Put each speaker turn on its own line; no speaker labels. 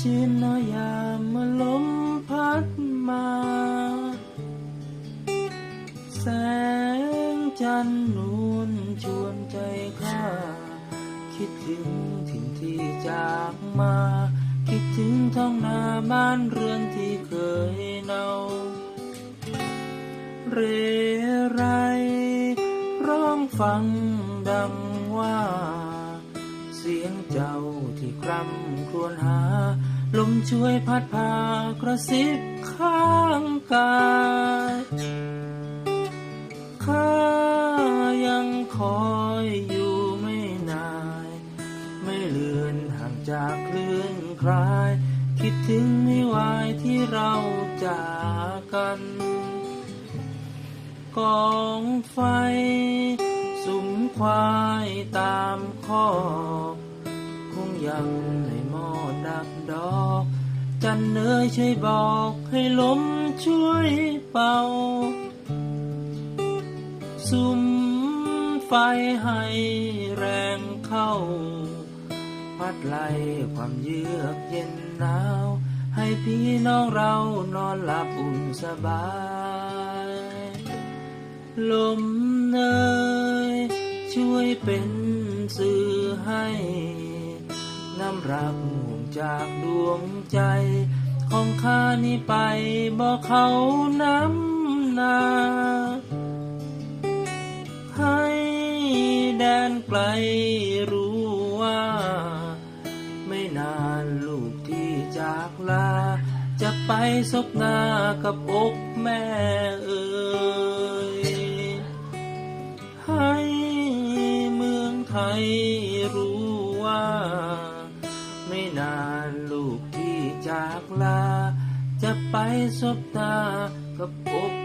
ชิ้นน้อยยามมลมพัดมา แสงจันทร์นูนชวนใจข้า คิดถึงถิ่นที่จากมา คิดถึงท้องนาบ้านเรือนที่เคยเนา เรไรร้องฟังดังว่า เสียงเจ้าที่คร่ำครวญหา ลมช่วยพัดพากระซิบข้างกายข้ายังคอยอยู่ไม่นาน ไม่เลือนห่างจากคลื่นคลาย คิดถึงไม่วายที่เราจากกัน กองไฟ ควายตามคอกคงยังในหม้อดักดอก จันเนยช่วยบอกให้ลมช่วยเป่าสุมไฟให้แรงเข้า พัดไล่ความเยือกเย็นหนาว ให้พี่น้องเรานอนหลับอุ่นสบาย ลมเนย ช่วยเป็นสื่อให้น้ำรักจากดวงใจ ของข้านี้ไปบอกเขาน้ำนาให้แดนไกลรู้ว่า ไม่นานลูกที่จากลา จะไปซบหน้ากับอกแม่เอ่ย ให้รู้ว่า ไม่นานลูกที่จากลา จะไปสบตากับอก